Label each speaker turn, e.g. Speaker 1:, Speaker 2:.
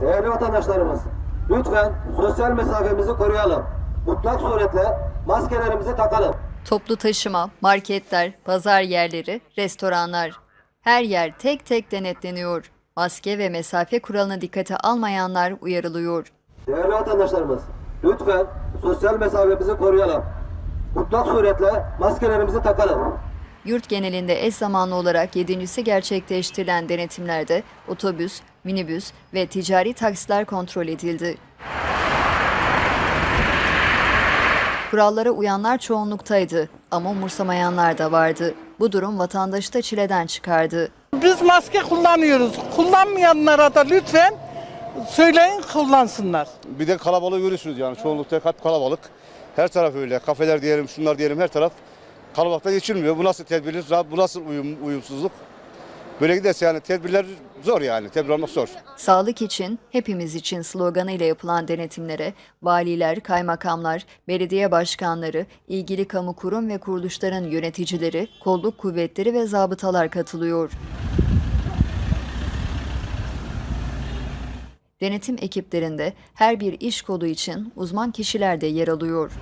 Speaker 1: Değerli vatandaşlarımız, lütfen sosyal mesafemizi koruyalım. Mutlak suretle maskelerimizi takalım.
Speaker 2: Toplu taşıma, marketler, pazar yerleri, restoranlar. Her yer tek tek denetleniyor. Maske ve mesafe kuralını dikkate almayanlar uyarılıyor.
Speaker 1: Değerli vatandaşlarımız, lütfen sosyal mesafemizi koruyalım. Mutlak suretle maskelerimizi takalım.
Speaker 2: Yurt genelinde eş zamanlı olarak yedincisi gerçekleştirilen denetimlerde otobüs, minibüs ve ticari taksiler kontrol edildi. Kurallara uyanlar çoğunluktaydı ama umursamayanlar da vardı. Bu durum vatandaşı da çileden çıkardı.
Speaker 3: Biz maske kullanıyoruz. Kullanmayanlara da lütfen söyleyin kullansınlar.
Speaker 4: Bir de kalabalığı görüyorsunuz yani çoğunlukta hep kalabalık. Her taraf öyle. Kafeler diyelim, şunlar diyelim her taraf kalabalıkta geçilmiyor. Bu nasıl tedbir, bu nasıl uyum, uyumsuzluk? Böyle giderse yani tedbirler zor yani. Tedbir almak zor.
Speaker 2: Sağlık için, hepimiz için sloganıyla yapılan denetimlere valiler, kaymakamlar, belediye başkanları, ilgili kamu kurum ve kuruluşların yöneticileri, kolluk kuvvetleri ve zabıtalar katılıyor. Denetim ekiplerinde her bir iş kolu için uzman kişiler de yer alıyor.